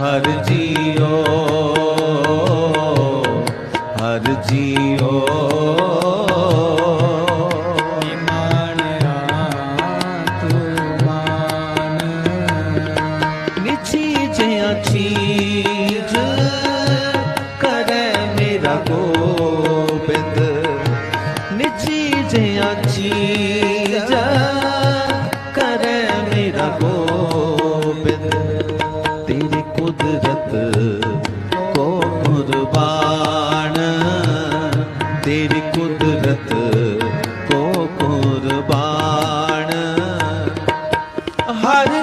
ਹਰ JIO ਹਰ JIO. ਚੀਜ ਕਰੇ ਮੇਰਾ ਗੋਬਿੰਦ। ਕੁਦਰਤ ਕੋ ਕੁਰਬਾਨ। ਤੇਰੀ ਕੁਦਰਤ ਕੋ ਕੁਰਬਾਨ। ਹਰ